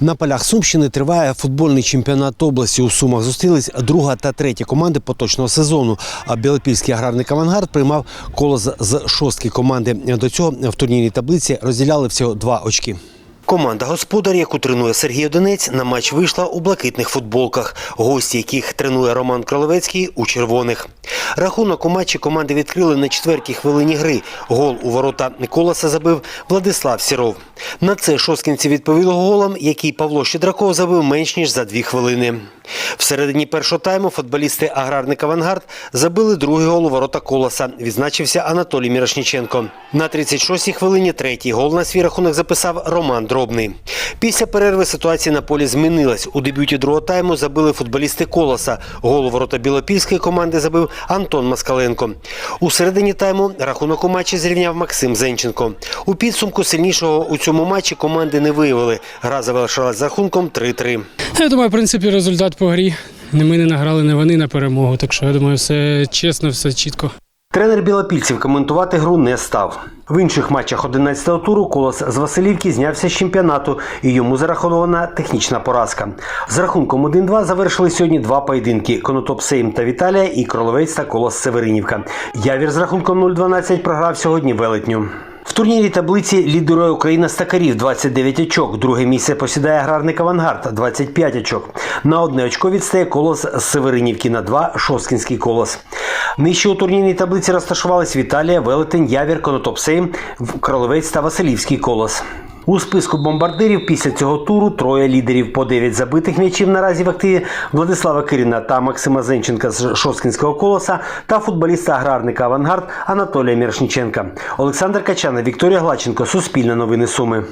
На полях Сумщини триває футбольний чемпіонат області. У Сумах зустрілись друга та третя команди поточного сезону. А Білопільський аграрний авангард приймав колос з шостки команди. До цього в турнірній таблиці розділяли всього два очки. Команда господар, яку тренує Сергій Одинець, на матч вийшла у блакитних футболках, гості яких тренує Роман Кролевецький у червоних. Рахунок у матчі команди відкрили на четвертій хвилині гри. Гол у ворота Николаса забив Владислав Сіров. На це шоскінці відповіли голом, який Павло Щедраков забив менш ніж за дві хвилини. Всередині першого тайму футболісти аграрник Авангард забили другий гол у ворота Колоса. Відзначився Анатолій Мірошніченко. На 36-й хвилині третій гол на свій рахунок записав Роман Дробний. Після перерви ситуація на полі змінилась. У дебюті другого тайму забили футболісти Колоса. Гол у ворота білопільської команди забив Антон Москаленко. У середині тайму рахунок у матчі зрівняв Максим Зенченко. У підсумку сильнішого у цьому матчі команди не виявили. Гра завершилась з рахунком 3-3. Я думаю, в принципі, результат по грі. Не ми не награли, не вони на перемогу. Так що я думаю, все чесно, все чітко. Тренер білопільців коментувати гру не став. В інших матчах 11-го туру Колос з Василівки знявся з чемпіонату і йому зарахована технічна поразка. З рахунком 1-2 завершили сьогодні два поєдинки: Конотоп Сейм та Віталія і Кроловець та Колос Северинівка. Явір з рахунком 0-12 програв сьогодні велетню. Турнірі таблиці лідерує Україна Стакарів 29 очок. Друге місце посідає аграрник Авангард 25 очок. На одне очко відстає колос з Северинівки на два Шосткінський колос. Нижче у турнірній таблиці розташувались Віталія, Велетень, Явір, Конотопсей, Кроловець та Василівський колос. У списку бомбардирів після цього туру троє лідерів по 9 забитих м'ячів наразі в активі Владислава Киріна та Максима Зенченка з Шосткінського колоса та футболіста аграрника Авангард Анатолія Мірошніченка. Олександр Качана, Вікторія Глаченко, Суспільне новини Суми.